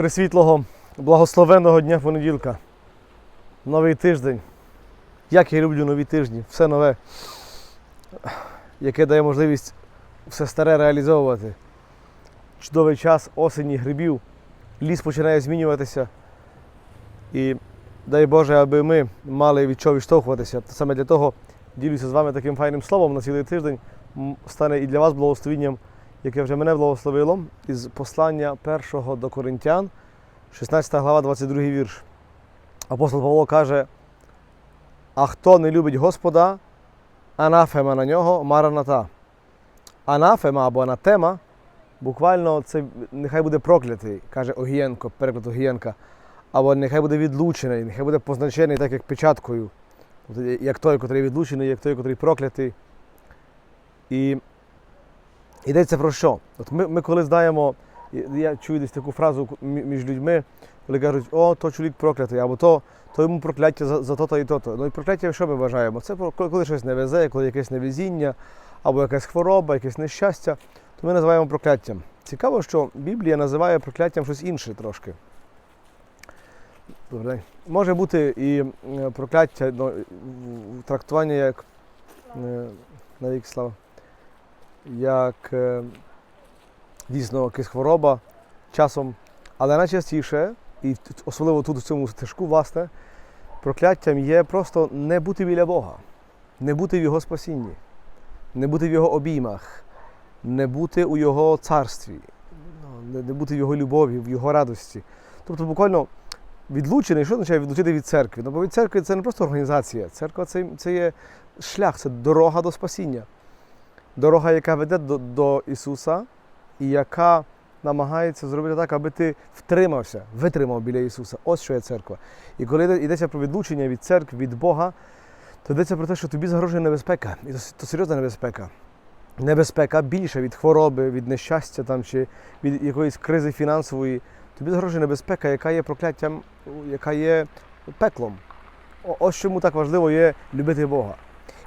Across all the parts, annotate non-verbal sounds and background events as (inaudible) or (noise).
Пресвітлого, благословенного дня понеділка. Новий тиждень. Як я люблю нові тижні, все нове, яке дає можливість все старе реалізовувати. Чудовий час осені, грибів, ліс починає змінюватися. І дай Боже, аби ми мали від чого відштовхуватися. Саме для того ділюся з вами таким файним словом на цілий тиждень. Стане і для вас благословенням, яке вже мене благословило, із послання першого до Коринтян, 16 глава, 22 вірш. Апостол Павло каже: А хто не любить Господа, анафема на нього, мараната. Анафема або анатема, буквально це нехай буде проклятий, каже Огієнко, переклад Огієнка. Або нехай буде відлучений, нехай буде позначений так, як печаткою. Як той, котрий відлучений, як той, котрий проклятий. І йдеться про що? От ми, ми коли знаємо, я- чую десь таку фразу між людьми, коли кажуть, о, то чоловік проклятий, або то, то йому прокляття за, за то-то і то-то. Ну і прокляття, що ми вважаємо? Це коли, щось не везе, коли якесь невезіння, або якась хвороба, якесь нещастя, то ми називаємо прокляттям. Цікаво, що Біблія називає прокляттям щось інше трошки. Добрий день. Може бути і е, прокляття, ну, трактування як е, на вік слава, як е, дійсно якась хвороба часом, але найчастіше, і особливо тут в цьому стежку, власне, прокляттям є просто не бути біля Бога, не бути в Його спасінні, не бути в Його обіймах, не бути у Його царстві, ну, не бути в Його любові, в Його радості. Тобто буквально відлучений, що означає відлучити від церкви? Ну, бо від церкви це не просто організація. Церква це, це є шлях, це дорога до спасіння. Дорога, яка веде до, до Ісуса, і яка намагається зробити так, аби ти втримався, витримав біля Ісуса. Ось що є церква. І коли йде- йдеться про відлучення від церкви, від Бога, то йдеться про те, що тобі загрожує небезпека. І то, серйозна небезпека. Небезпека більше від хвороби, від нещастя там, чи від якоїсь кризи фінансової. Тобі загрожує небезпека, яка є прокляттям, яка є пеклом. Ось чому так важливо є любити Бога.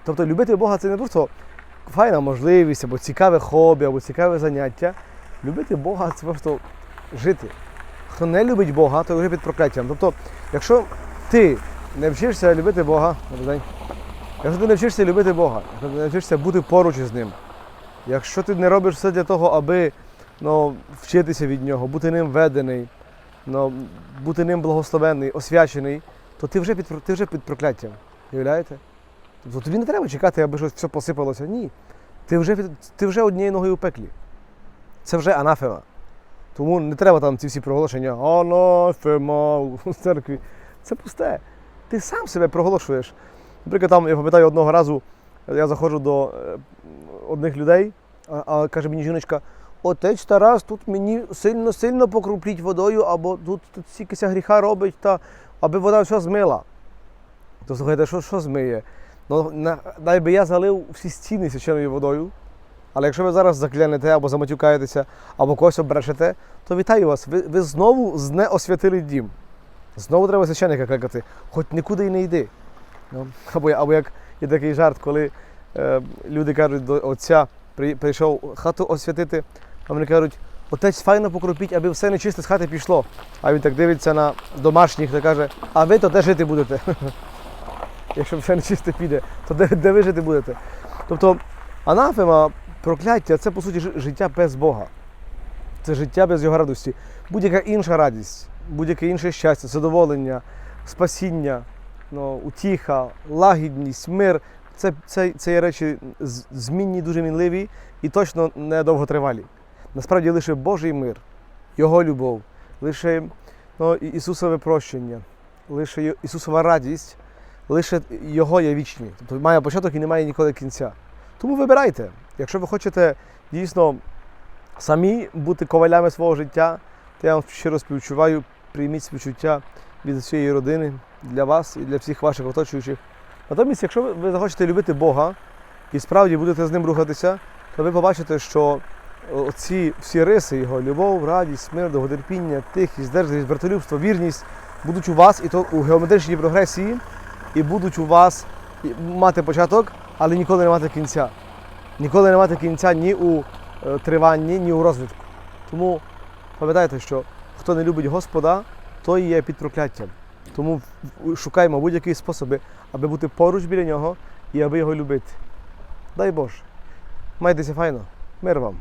Тобто любити Бога це не просто файна можливість, або цікаве хобі, або цікаве заняття. Любити Бога це просто жити. Хто не любить Бога, то вже під прокляттям. Тобто, якщо ти не вчишся любити Бога, якщо ти не вчишся любити Бога, якщо ти не вчишся бути поруч із ним, якщо ти не робиш все для того, аби ну, вчитися від нього, бути ним ведений, ну, бути ним благословений, освячений, то ти вже під, ти вже під прокляттям. Уявляєте? Тобто тобі не треба чекати, аби щось все посипалося. Ні. Ти вже, ти вже однією ногою у пеклі. Це вже анафема. Тому не треба там ці всі проголошення анафема у церкві. Це пусте. Ти сам себе проголошуєш. Наприклад, там, я пам'ятаю, одного разу я заходжу до е, одних людей, а, а каже мені жіночка, отець Тарас тут мені сильно-сильно покрупліть водою, або тут, тут стількися гріха робить, та, аби вода все змила. То слухайте, що, що змиє? Ну, на, дай би я залив всі стіни священною водою, але якщо ви зараз заклянете або заматюкаєтеся, або когось обрешете, то вітаю вас, ви, ви знову знеосвятили дім. Знову треба священника кликати, хоч нікуди й не йди. Ну, або, або як є такий жарт, коли е, люди кажуть до отця, при, прийшов хату освятити, а вони кажуть, отець файно покропіть, аби все нечисте з хати пішло. А він так дивиться на домашніх та каже, а ви то де жити будете? (laughs) Якщо все нечисте піде, то де, де ви жити будете? Тобто анафема, прокляття це по суті життя без Бога. Це життя без його радості. Будь-яка інша радість, будь-яке інше щастя, задоволення, спасіння, ну, утіха, лагідність, мир. Це, це, це є речі змінні, дуже мінливі і точно не довготривалі. Насправді лише Божий мир, Його любов, лише ну, Ісусове прощення, лише Ісусова радість, лише Його є вічні. Тобто має початок і немає ніколи кінця. Тому вибирайте, якщо ви хочете дійсно самі бути ковалями свого життя, то я вам щиро співчуваю, прийміть співчуття від всієї родини для вас і для всіх ваших оточуючих. Натомість, якщо ви- захочете любити Бога і справді будете з ним рухатися, то ви побачите, що ці всі риси, його любов, радість, мир, довготерпіння, тихість, здержаність, братолюбство, вірність будуть у вас і то у геометричній прогресії, і будуть у вас мати початок, але ніколи не мати кінця. Ніколи не мати кінця ні у е, триванні, ні у розвитку. Тому пам'ятайте, що хто не любить Господа, той є під прокляттям. Тому шукаємо будь-які способи, аби бути поруч біля нього і аби його любити. Дай Боже. Майтеся файно. Мир вам.